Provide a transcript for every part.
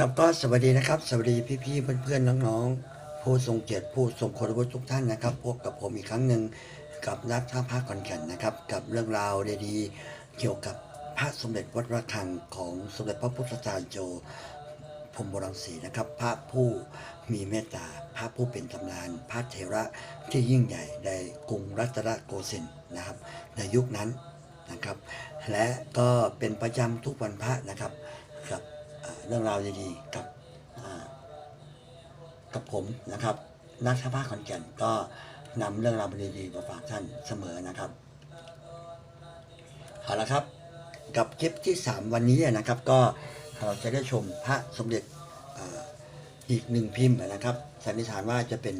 ครับก็สวัสดีนะครับ สวัสดีพี่ๆเพื่อนๆน้องๆผู้ทรงเกียรติผู้ทรงคุณวุฒิทุกท่านนะครับพบกับผมอีกครั้งหนึ่งกับนักท่าพระขอนแก่นนะครับ กับเรื่องราวดีๆเกี่ยวกับพระสมเด็จวัดระฆังของสมเด็จพระพุทธจารย์โจพรหมรังสีนะครับ พระผู้มีเมตตาพระผู้เป็นตำนาน พระเถระที่ยิ่งใหญ่ในกรุงรัตนโกสินทร์นะครับ ในยุคนั้นนะครับ และก็เป็นประจำทุกวันพระนะครับ เรื่องราวดีๆกับกับผมนะครับนักชาวบ้านขอนแก่นก็นำเรื่องราวดีๆมาฝากท่านเสมอนะครับเอาละครับกับคลิปที่ 3 วันนี้นะครับ ก็เราจะได้ชมพระสมเด็จอีกหนึ่งพิมพ์นะครับสันนิษฐานว่าจะเป็น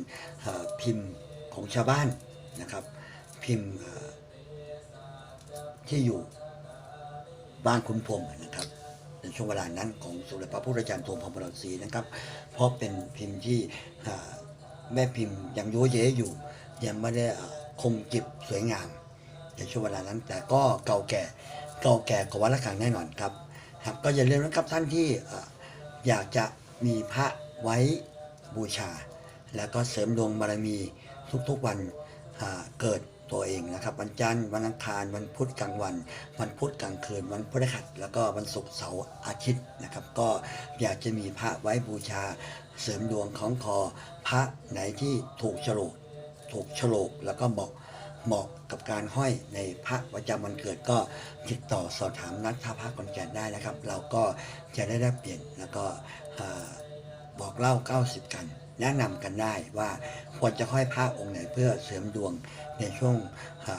พิมพ์ของชาวบ้านนะครับ พิมพ์ที่อยู่บ้านคุณพรมนะครับ ช่วงเวลานั้นของสมเด็จพระพุทธจารย์โทพรมรังสีนะครับ เพราะเป็นพิมพ์ที่แม่พิมพ์ยังโยเยอยู่ ยังไม่ได้คมจิบสวยงามในช่วงเวลานั้น แต่ก็เก่าแก่เก่าแก่กว่าวัดละคังแน่นอนครับครับก็อย่าลืมนะครับท่านที่อยากจะมีพระไว้บูชา แล้วก็เสริมดวงบารมีทุกๆวันเกิด ตัวเองนะครับ วันจันทร์วันอังคารวันพุธกลางวัน วันพุธกลางคืน วันพฤหัสแล้วก็วันศุกร์เสาร์อาทิตย์นะครับ ก็อยากจะมีพระไว้บูชาเสริมดวงของคอ พระไหนที่ถูกโฉลกถูกโฉลกแล้วก็เหมาะเหมาะกับการห้อยในพระประจำวันเกิดก็ติดต่อสอบถามนัดท่าพระคอนแก่นได้นะครับ เราก็จะได้ได้เปลี่ยนแล้วก็บอกเล่า 90 กัน แนะนำกันได้ว่าควรจะห้อยพระองค์ไหนเพื่อเสริมดวงในช่วง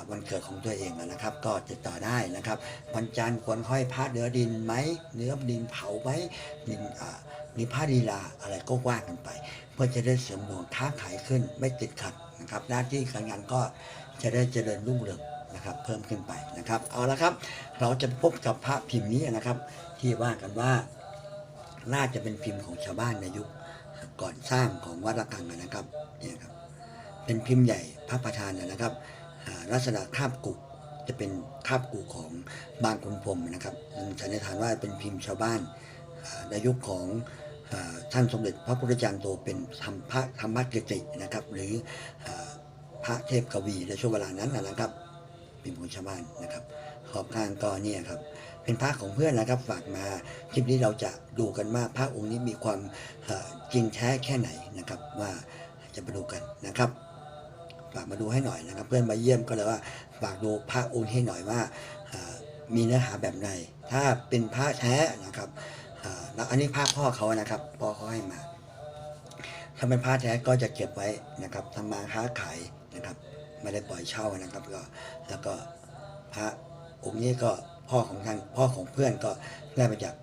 วันเกิดของตัวเองนะครับ ก็ติดต่อได้นะครับวันจันทร์ควรห้อยพระเนื้อดินไหมเนื้อดินเผาไหมดินมีผ้าดีลาอะไรก็ว่ากันไป เพื่อจะได้เสริมดวงค้าขายขึ้นไม่ติดขัดนะครับ หน้าที่การงานก็จะได้เจริญรุ่งเรืองนะครับเพิ่มขึ้นไปนะครับ เอาละครับ เราจะพบกับพระพิมพ์นี้นะครับ ที่ว่ากันว่าน่าจะเป็นพิมพ์ของชาวบ้านในยุค ก่อนสร้างของวัดระฆังนะครับเนี่ยครับเป็นพิมพ์ใหญ่พระประธานนะครับอ่าลักษณะคาบกุกจะเป็นคาบกุกของบางคุณพรมนะครับสันนิษฐานว่าเป็นพิมพ์ชาวบ้านในยุคของอท่านสมเด็จพระพุทธจารย์โตเป็นธรรมพระธรรมเกจินะครับ หรืออพระเทพกวีในช่วงเวลานั้นนะครับพิมพ์ของชาวบ้านนะครับ ขอบข้างก็เนี่ยครับ เป็นพระของเพื่อนนะครับฝากมาคลิปนี้เราจะดูกันว่าพระองค์นี้มีความจริงแท้แค่ไหนนะครับ ว่าจะมาดูกันนะครับฝากมาดูให้หน่อยนะครับ เพื่อนมาเยี่ยมก็เลยว่าฝากดูพระองค์ให้หน่อยว่ามีเนื้อหาแบบไหนถ้าเป็นพระแท้นะครับแล้วอันนี้พระพ่อเขานะครับพ่อเขาให้มาถ้าเป็นพระแท้ก็จะเก็บไว้นะครับทำมาค้าขายนะครับ ไม่ได้ปล่อยเช่านะครับ ก็แล้วก็พระองค์นี้ก็ พ่อของท่านพ่อของเพื่อนก็ได้มาจาก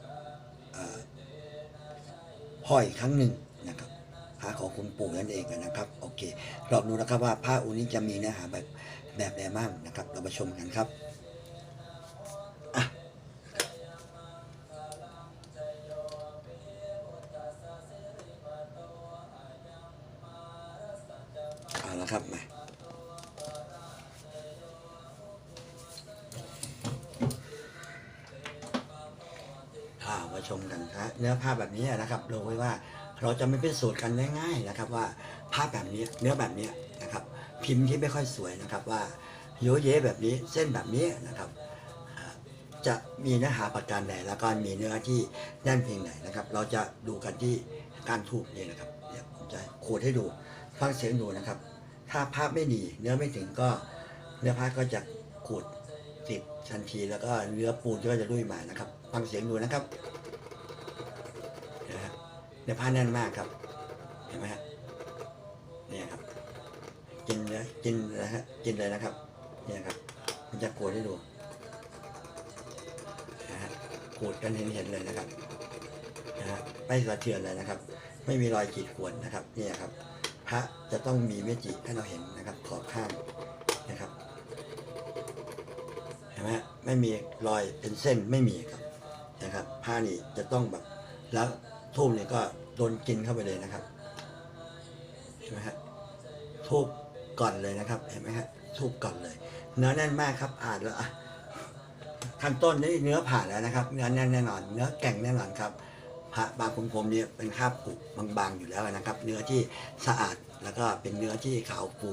พ่ออีกครั้งหนึ่งนะครับพระของคุณปู่นั่นเองนะครับโอเคลองดูนะครับว่าพระองค์นี้จะมีเนื้อหาแบบแบบใดบ้างนะครับ เรามาชมกันครับ เนื้อผ้าแบบนี้นะครับดูไว้ว่าเราจะไม่พิสูจน์กันได้ง่ายนะครับ ว่าภาพแบบนี้เนื้อแบบนี้นะครับ พิมพ์ที่ไม่ค่อยสวยนะครับว่าโยเยแบบนี้เส้นแบบนี้นะครับ จะมีเนื้อหาประการใดแล้วก็มีเนื้อที่แน่นเพียงไหนนะครับ เราจะดูกันที่การถูกนี่นะครับเดี๋ยวผมจะโคดให้ดูฟังเสียงดูนะครับ ถ้าภาพไม่ดีเนื้อไม่ถึงก็เนื้อผ้าก็จะขูดติดทันทีแล้วก็เนื้อปูนก็จะรุ่ยมานะครับ ฟังเสียงดูนะครับ เนื้อผ้าแน่นมากครับ เห็นไหมฮะเนี่ยครับ กินเลยกินนะฮะกินเลยนะครับ เนี่ยครับ มันจะโกดให้ดูนะฮะขูดกันเห็นเห็นเลยนะครับนะฮะไม่สะเทือนเลยนะครับ ไม่มีรอยขีดข่วนนะครับเนี่ยครับ พระจะต้องมีเมจิให้เราเห็นนะครับ ขอบข้างนะครับเห็นไหมฮะไม่มีรอยเป็นเส้นไม่มีครับนะครับ ผ้านี่จะต้องแบบแล้ว ทูบเนี่ยก็โดนกินเข้าไปเลยนะครับเห็นไหมฮะทูบก่อนเลยนะครับ เห็นไหมฮะทูบก่อนเลยเนื้อแน่นมากครับอ่านแล้วอะขั้นต้นนี่เนื้อผ่านแล้วนะครับ เนื้อแน่นแน่นอน เนื้อแก่งแน่นอนครับพระบางคุณพรหมเนี่ยเป็นคราบผุบางๆอยู่แล้วนะครับ เนื้อที่สะอาดแล้วก็เป็นเนื้อที่ขาวฟู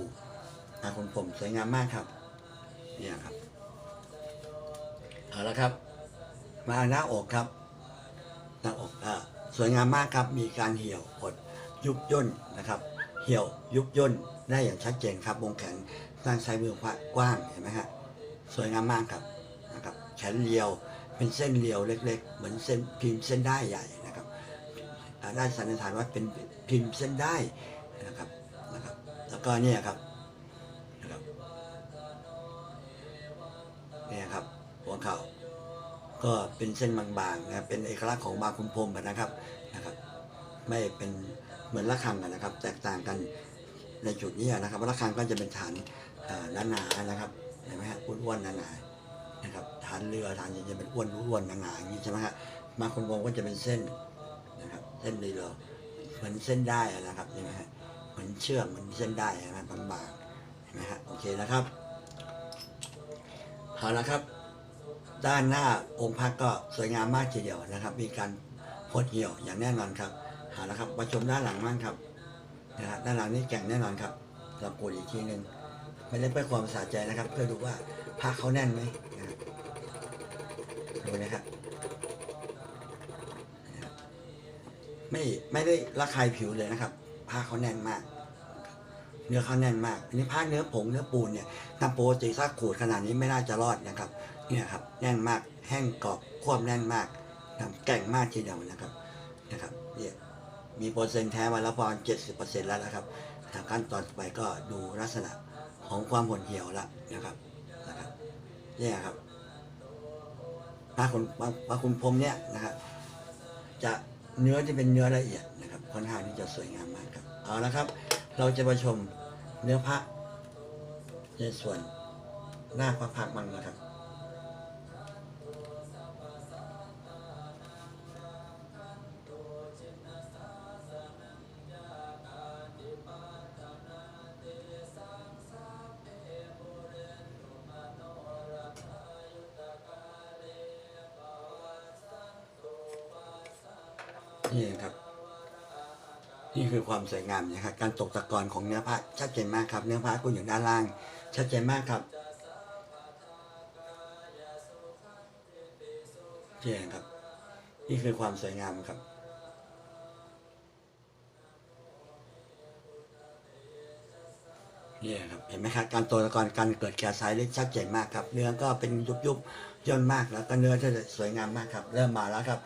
บางคุณพรหมสวยงามมากครับเนี่ยครับเอาละครับ มาหน้าอกครับหน้าอกอ่า สวยงามมากครับมีการเหี่ยวหดยุบย่นนะครับ เหี่ยวยุบย่นได้อย่างชัดเจนครับวงแขนด้านซ้ายมือพระกว้างเห็นไหมฮะสวยงามมากครับนะครับ แขนเรียวเป็นเส้นเรียวเล็ก ๆ เหมือนเส้นพิมพ์เส้นได้ใหญ่นะครับได้สันนิษฐานว่าเป็นพิมพ์เส้นได้นะครับนะครับ แล้วก็เนี่ยครับ ก็เป็นเส้นบางๆนะครับเป็นเอกลักษณ์ของบาคุณพรมนะครับนะครับ ไม่เป็นเหมือนระฆังนะครับ แตกต่างกันในจุดนี้นะครับระฆังก็จะเป็นฐานอ่าหนาๆนะครับเห็นไหมฮะอ้วนๆหนาๆนะครับฐานเรือฐานจะเป็นอ้วนอ้วนๆหนาๆอย่างนี้ใช่ไหมฮะบาคุณพรมก็จะเป็นเส้นนะครับ เส้นเรือเหมือนเส้นได้นะครับเห็นไหมฮะเหมือนเชือกเหมือนเส้นได้นะครับบางๆเห็นไหมฮะโอเคนะครับเอาละครับ ด้านหน้าองค์พระก็สวยงามมากทีเดียวนะครับ มีการพดเหี่ยวอย่างแน่นอนครับหาแล้วครับมาชมด้านหลังบ้างครับนะฮะด้านหลังนี่แก่งแน่นอนครับเราปูดอีกทีหนึ่งไม่ได้เพื่อความสะใจนะครับ เพื่อดูว่าพระเขาแน่นไหมนะดูนะครับนะครับไม่ไม่ได้ระคายผิวเลยนะครับผ้าเขาแน่นมาก เนื้อเขาแน่นมากอันนี้ผ้าเนื้อผงเนื้อปูนเนี่ยตามปกติถ้าขูดขนาดนี้ไม่น่าจะรอดนะครับ เนี่ยครับแน่นมากแห้งกรอบควบแน่นมากนะแก่งมากทีเดียวนะครับนะครับเนี่ยมีเปอร์เซ็นต์แท้มาแล้วประมาณเจ็ดสิบเปอร์เซ็นต์แล้วนะครับทางขั้นตอนต่อไปก็ดูลักษณะของความหดเหี่ยวล้วนะครับนะครับเนี่ยครับปลาคุณปลาคุณพรมเนี่ยนะครับจะเนื้อที่เป็นเนื้อละเอียดนะครับค่อนข้างที่จะสวยงามมากครับเอาละครับ เราจะมาชมเนื้อพระในส่วนหน้าพระพักมันนะครับ คือความสวยงามนะครับการตกตะกอนของเนื้อผ้าชัดเจนมากครับ เนื้อผ้าคุณอยู่ด้านล่าง ชัดเจนมากครับนี่ครับ นี่คือความสวยงามครับนี่ครับเห็นไหมครับการตกตะกอนการเกิดแก่สายเลือดชัดเจนมากครับ เนื้อก็เป็นยุบยุบๆย่นมากแล้วก็เนื้อจะสวยงามมากครับ เริ่มมาแล้วครับ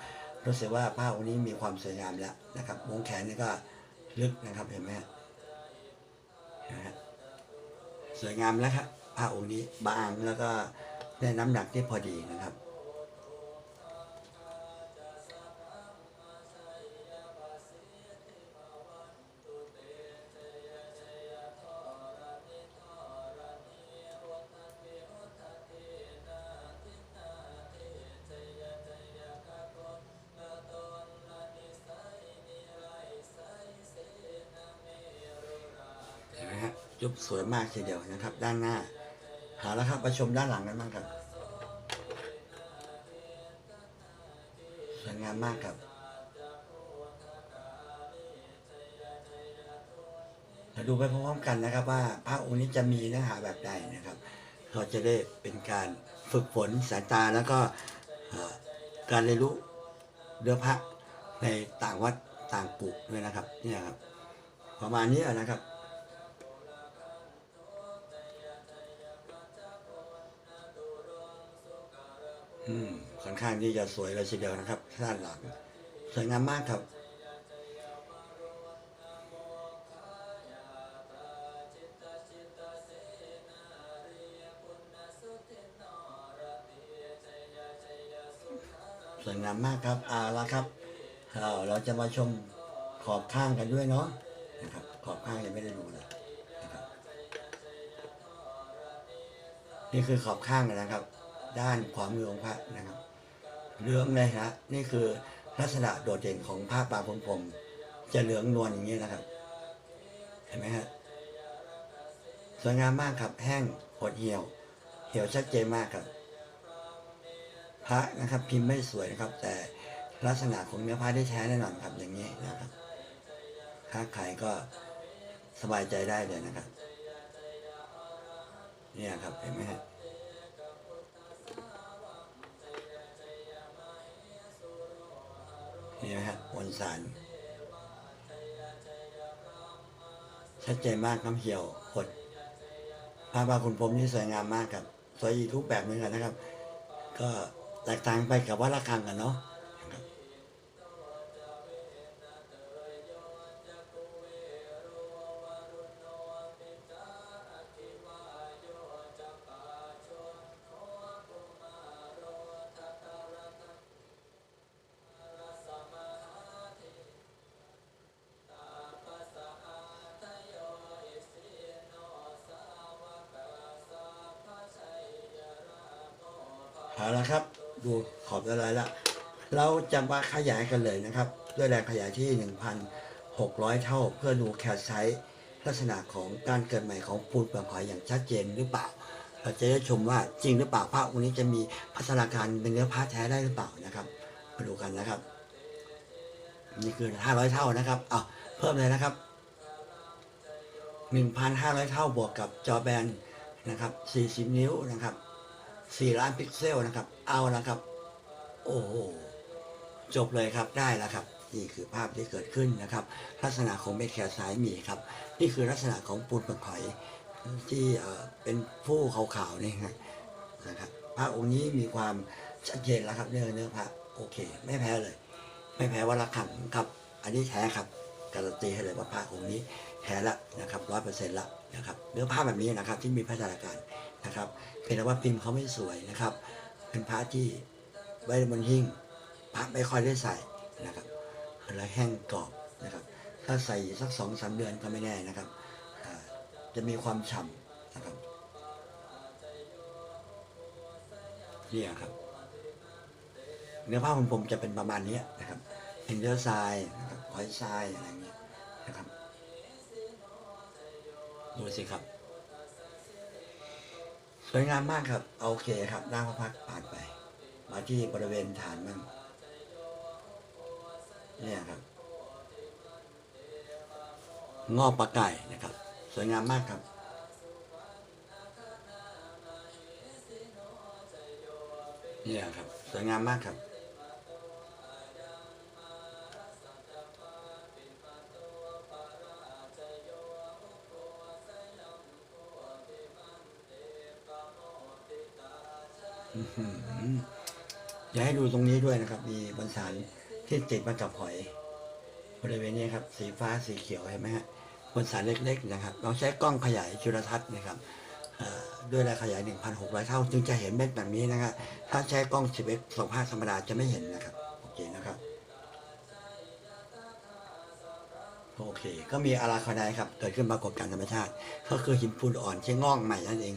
รู้สึกว่าผ้าองค์นี้มีความสวยงามแล้วนะครับวงแขนนี่ก็ ลึกนะครับเห็นไหมฮะฮะสวยงามแล้วครับผ้าองค์นี้บางแล้วก็ได้น้ำหนักที่พอดีนะครับ สวยมากทีเดียวนะครับ ด้านหน้าหาแล้วครับประชมด้านหลังกันบ้างครับสวยงามมากครับมาดูไปพร้อมๆกันนะครับว่าพระองค์นี้จะมีเนื้อหาแบบใดนะครับ เราจะได้เป็นการฝึกฝนสายตาแล้วก็การเรียนรู้เรือพระในต่างวัดต่างกุกด้วยนะครับเนี่ยครับ ประมาณนี้นะครับ ค่อนข้างที่จะสวยเลยทีเดียวนะครับด้านหลังสวยงามมากครับ สวยงามมากครับเอาละครับเราเราจะมาชมขอบข้างกันด้วยเนาะนะครับขอบข้างยังไม่ได้ดูเลยนะครับนี่คือขอบข้างนะครับ ด้านขวามือของพระนะครับเหลืองเลยฮะนี่คือลักษณะโดดเด่นของผ้าปลาพรมผมจะเหลืองนวลอย่างนี้นะครับ เห็นไหมฮะสวยงามมากครับแห้งหดเหี่ยว เหี่ยวชัดเจนมากครับ พระนะครับ พิมพ์ไม่สวยนะครับ แต่ลักษณะของเนื้อผ้าได้แท้แน่นอนครับ อย่างนี้นะครับค้าขายก็สบายใจได้เลยนะครับ เนี่ยครับเห็นไหมฮะ นี่นะฮะบนสารชัดเจนมากน้ำเหี่ยวขดภาพบาคุณผมนี่สวยงามมากครับ สวยอีกรูปแบบหนกันนะครับ ก็แตกต่างไปกับวัดระฆังกันเนาะ เอาละครับ ดูขอบละลายละ เราจะมาขยายกันเลยนะครับ ด้วยแรงขยายที่ 1,600 เท่า เพื่อดูแคลไซต์ลักษณะของการเกิดใหม่ของปูนเปลือกหอยอย่างชัดเจนหรือเปล่า เราจะได้ชมว่าจริงหรือเปล่าพระองค์นี้จะมีพัฒนาการเป็นเนื้อผ้าแท้ได้หรือเปล่านะครับ มาดูกันนะครับ นี่คือ 500 เท่านะครับเอาเพิ่มเลยนะครับ 1,500 เท่าบวกกับจอแบนนะครับ 40 นิ้วนะครับ 4ล้านพิกเซลนะครับ เอาละครับ โอ้โหจบเลยครับได้แล้วครับ นี่คือภาพที่เกิดขึ้นนะครับ ลักษณะของเม็ดแคลไซต์มีครับ นี่คือลักษณะของปูนปลือกหอยที่เอ่อเป็นผู้ขาวๆนี่ฮะนะครับพระองค์นี้มีความชัดเจนแล้วครับเนื้อเนื้อพระโอเค ไม่แพ้เลย ไม่แพ้ว่าละขังครับ อันนี้แท้ครับการันตีให้เลยว่าพระองค์นี้แท้ละนะครับร้อยเปอร์เซ็นต์ละนะครับเนื้อผ้าแบบนี้นะครับที่มีพัฒนาการนะครับ เพียงแต่ว่าพิมพ์เขาไม่สวยนะครับ เป็นพระที่ไว้บนหิ้งพระไม่ค่อยได้ใส่นะครับแล้วแห้งกรอบนะครับ ถ้าใส่สักสองสามเดือนก็ไม่แน่นะครับ จะมีความฉ่ำนะครับนี่ครับ เนื้อผ้าของผมจะเป็นประมาณนี้นะครับเป็นเนื้อทรายนะครับหอยทรายอะไรเงี้ยนะครับดูสิครับ วยงามมากครับ โอเคครับ หน้าพระพักผ่านไป มาที่บริเวณฐานบ้างเนี่ยครับ งอปลาไก่นะครับ สวยงามมากครับ เนี่ยครับ สวยงามมากครับ อยากให้ดูตรงนี้ด้วยนะครับ มีบนสารที่ติดมากับหอย บริเวณนี้ครับ สีฟ้าสีเขียวเห็นไหมฮะบนสารเล็กๆนะครับ เราใช้กล้องขยายจุลทรรศน์นะครับด้วยแรงขยาย 1,600 เท่า จึงจะเห็นเม็ดแบบนี้นะครับ ถ้าใช้กล้อง11 25ธรรมดาจะไม่เห็นนะครับ โอเคนะครับ โอเค ก็มีอาราคาไดครับ เกิดขึ้นปรากฏการธรรมชาติ ก็คือหินปูนอ่อนที่งอกใหม่นั่นเอง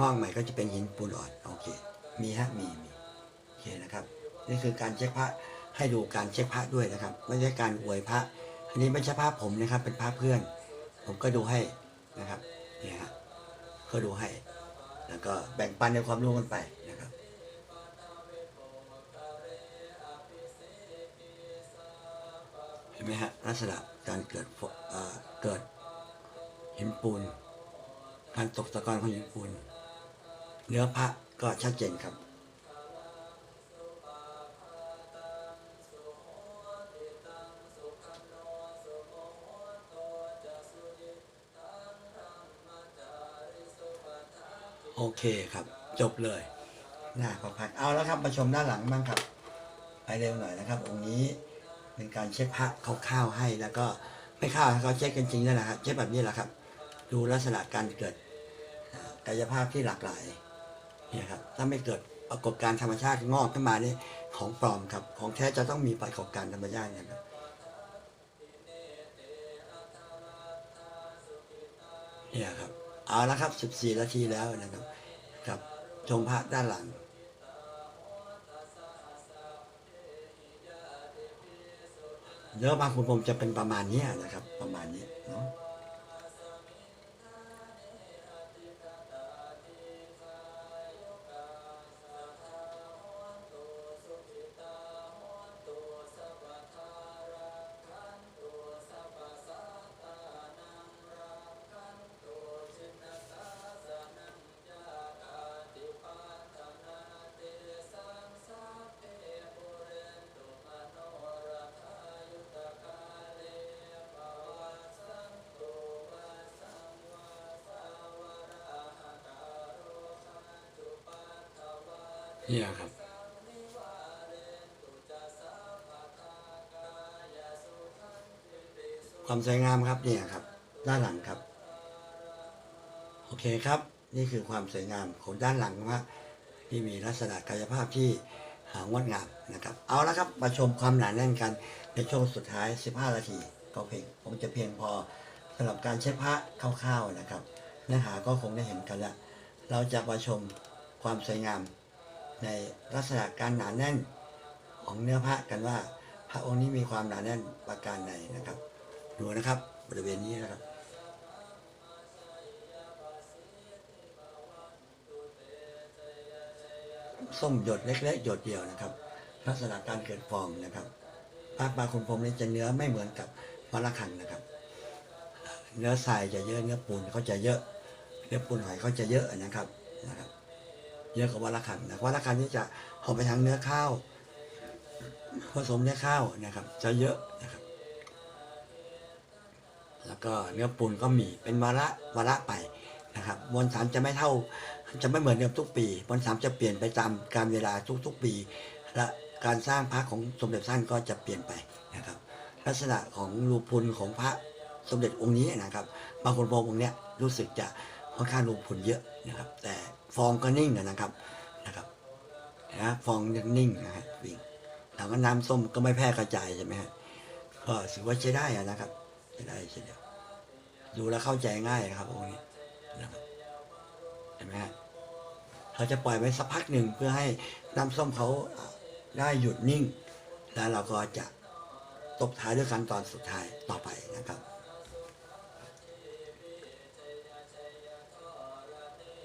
งอกใหม่ก็จะเป็นหินปูนอ่อน โอเค มีฮะ มีมี คนะครับ นี่คือการเช็คพระให้ดูการเช็คพระด้วยนะครับ ไม่ใช่การอวยพระอันนี้ไม่ใช่ภาพผมนะครับ เป็นภาพเพื่อน ผมก็ดูให้นะครับนี่ฮะก็ดูให้ แล้วก็แบ่งปันในความรู้กันไปนะครับเห็นไหมฮะลักษณะการเกิดเกิดหินปูนการตกตะกอนของหินปูนเนื้อพระก็ชัดเจนครับ เคครับ จบเลยหน้าพระพักเอาแล้วครับมาชมด้านหลังบ้างครับ ไปเร็วหน่อยนะครับ องค์นี้เป็นการเช็คพระคร่าวๆให้แล้วก็ไม่คร่าวเขาเช็คกันจริงแล้วนะครับเช็คแบบนี้แหละครับ ดูลักษณะการเกิดกายภาพที่หลากหลายเนี่ยครับถ้าไม่เกิดปรากฏการธรรมชาติงอกขึ้นมานี่ของปลอมครับ ของแท้จะต้องมีปรากฏการธรรมชาตินะครับเนี่ยครับเอาละครับ 14 นาทีแล้วนะครับ ชมพระด้านหลังเนอะบางคุณผมจะเป็นประมาณนี้นะครับ ประมาณนี้เนาะ เนี่ยครับความสวยงามครับเนี่ยครับ ด้านหลังครับ โอเคครับ นี่คือความสวยงามของด้านหลังว่าที่มีลักษณะกายภาพที่หางดงามนะครับ เอาละครับมาชมความหนาแน่นกันในช่วงสุดท้าย 15 นาที ก็เพียงคงจะเพียงพอสำหรับการเช็ดพระคร่าวๆนะครับ เนื้อหาก็คงได้เห็นกันล้วเราจะมาชมความสวยงาม ในลักษณะการหนาแน่นของเนื้อพระกันว่า พระองค์นี้มีความหนาแน่นประการใดนะครับ ดูนะครับบริเวณนี้นะครับส้มหยดเล็กๆหยดเดียวนะครับ ลักษณะการเกิดฟองนะครับภาคปลาคุณพรมนี้จะเนื้อไม่เหมือนกับมะละคังนะครับ เนื้อทรายจะเยอะเนื้อปูนเขาจะเยอะ เนื้อปูนหอยเขาจะเยอะนะครับนะครับ เยอะกว่าวะละคังนะวะละคังนี่จะหอมไปทางเนื้อข้าวผสมเนื้อข้าวนะครับ จะเยอะนะครับ แล้วก็เนื้อปูนก็มีเป็นวาระวาระไปนะครับมวลสารจะไม่เท่าจะไม่เหมือนเดิมทุกปีมวลสารจะเปลี่ยนไปตามการเวลาทุกๆปี และการสร้างพระของสมเด็จท่านก็จะเปลี่ยนไปนะครับ ลักษณะของรูพุนของพระสมเด็จองค์นี้นะครับบางคนมององค์เนี้ยรู้สึกจะค่อนข้างรูพุนเยอะนะครับ แต่ ฟองก็นิ่งนะครับนะครับนะฟองยังนิ่งนะฮะวิ่งแล้วก็น้ำส้มก็ไม่แพร่กระจายใช่ไหมฮะก็ถือว่าใช้ได้อะนะครับใช้ได้ใช่เดียวดูแล้วเข้าใจง่ายครับองค์นี้นะครับเห็นไหมฮะเราจะปล่อยไว้สักพักหนึ่งเพื่อให้น้ำส้มเขาได้หยุดนิ่ง แล้วเราก็จะตบท้ายด้วยขั้นตอนสุดท้ายต่อไปนะครับ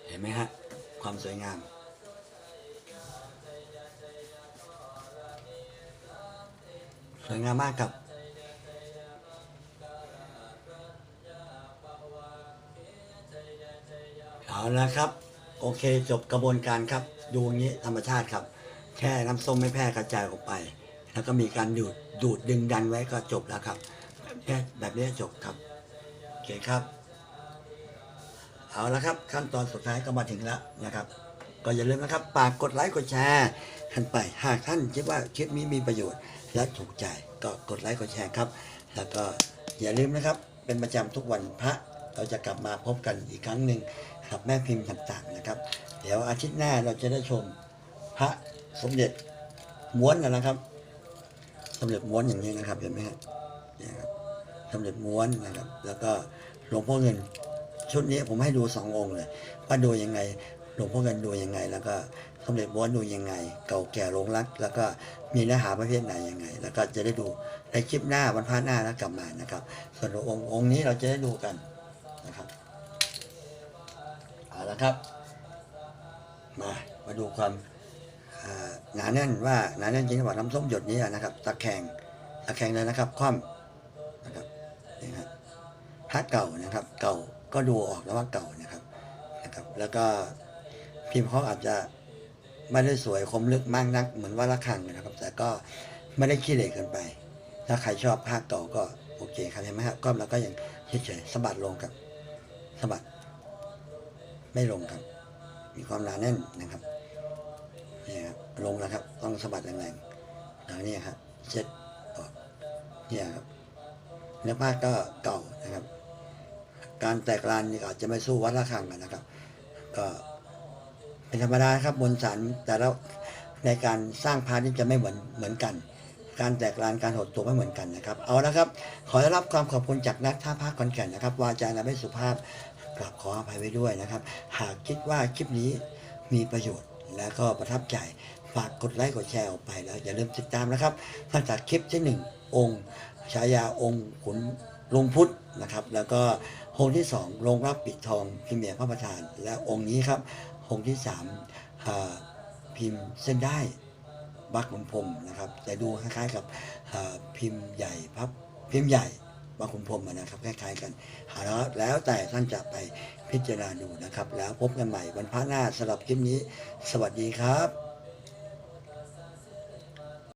เห็นไหมฮะ ความสวยงาม สวยงามมากครับเอาละครับ โอเคจบกระบวนการครับ ดูอย่างนี้ธรรมชาติครับ แค่น้ำส้มไม่แพร่กระจายออกไป แล้วก็มีการดูดดูดดึงดันไว้ก็จบแล้วครับแค่แบบนี้จบครับโอเคครับ เอาละครับ ขั้นตอนสุดท้ายก็มาถึงแล้วนะครับ ก็อย่าลืมนะครับฝากกดไลค์กดแชร์กันไปหากท่านคิดว่าคลิปนี้มีประโยชน์ และถูกใจก็กดไลค์กดแชร์ครับ แล้วก็อย่าลืมนะครับ เป็นประจำทุกวันพระเราจะกลับมาพบกันอีกครั้งหนึ่งกับแม่พิมพ์ต่างๆนะครับ เดี๋ยวอาทิตย์หน้าเราจะได้ชมพระสมเด็จม้วนกันนะครับ สมเด็จม้วนอย่างนี้นะครับเห็นไหมครับสมเด็จม้วนนะครับ แล้วก็หลวงพ่อเงิน ชุดนี้ผมให้ดูสององค์เลยว่าดูยังไงหลวงพ่อเงินดูยังไง แล้วก็สมเด็จม้วนดูยังไง เก่าแก่ลงรัก แล้วก็มีเนื้อหาประเภทไหนยังไง แล้วก็จะได้ดูในคลิปหน้าวันพระหน้าแล้วกลับมานะครับ ส่วนองค์องค์นี้เราจะได้ดูกันนะครับเอาละครับมามาดูความหนาแน่นว่าหนาแน่นจริงหรือเปล่าน้ำส้มหยดนี้นะครับตะแคงตะแคงเลยนะครับคว่ำนะครับนี่ครับพระเก่านะครับเก่า ก็ดูออกแล้วว่าเก่านะครับนะครับ แล้วก็พิมพ์เขาอาจจะไม่ได้สวยคมลึกมากนัก เหมือนว่าละคังนะครับ แต่ก็ไม่ได้ขี้เหร่เกินไป ถ้าใครชอบภาคเก่าก็โอเคครับเห็นไหมครับก้มแล้วก็ยังเฉยๆสะบัดลงครับสะบัดไม่ลงครับ มีความหนาแน่นนะครับนี่ครับลงแล้วครับ ต้องสะบัดแรงๆแล้วนี่ครับเช็ดออกเนี่ยครับเนื้อผ้าก็เก่านะครับ การแตกลานนี่อาจจะไม่สู้วัดละคังกันนะครับ ก็เป็นธรรมดาครับบนสันแต่แล้วในการสร้างพานี่จะไม่เหมือนเหมือนกัน การแตกลานการหดตัวไม่เหมือนกันนะครับ เอาละครับ ขอได้รับความขอบคุณจากนักท่าภาคอนแก่นนะครับวาจาและไม่สุภาพกราบขออภัยไว้ด้วยนะครับ หากคิดว่าคลิปนี้มีประโยชน์และก็ประทับใจฝากกดไลค์กดแชร์ออกไปแล้วอย่าลืมติดตามนะครับตั้งแต่คลิปที่หนึ่งองค์ฉายาองค์ขุนลงพุทธนะครับ แล้วก็ องค์ที่สองลงรับปิดทองพิมพ์เหรียญพระประธาน และองค์นี้ครับ องค์ที่สามพิมพ์เส้นได้บักขุนพรมนะครับ แต่ดูคล้ายๆกับพิมพ์ใหญ่พับพิมพ์ใหญ่บักขุนพรมนะครับคล้ายๆกันหาแล้วแล้วแต่ท่านจะไปพิจารณาดูนะครับ แล้วพบกันใหม่วันพระหน้าสำหรับคลิปนี้ สวัสดีครับ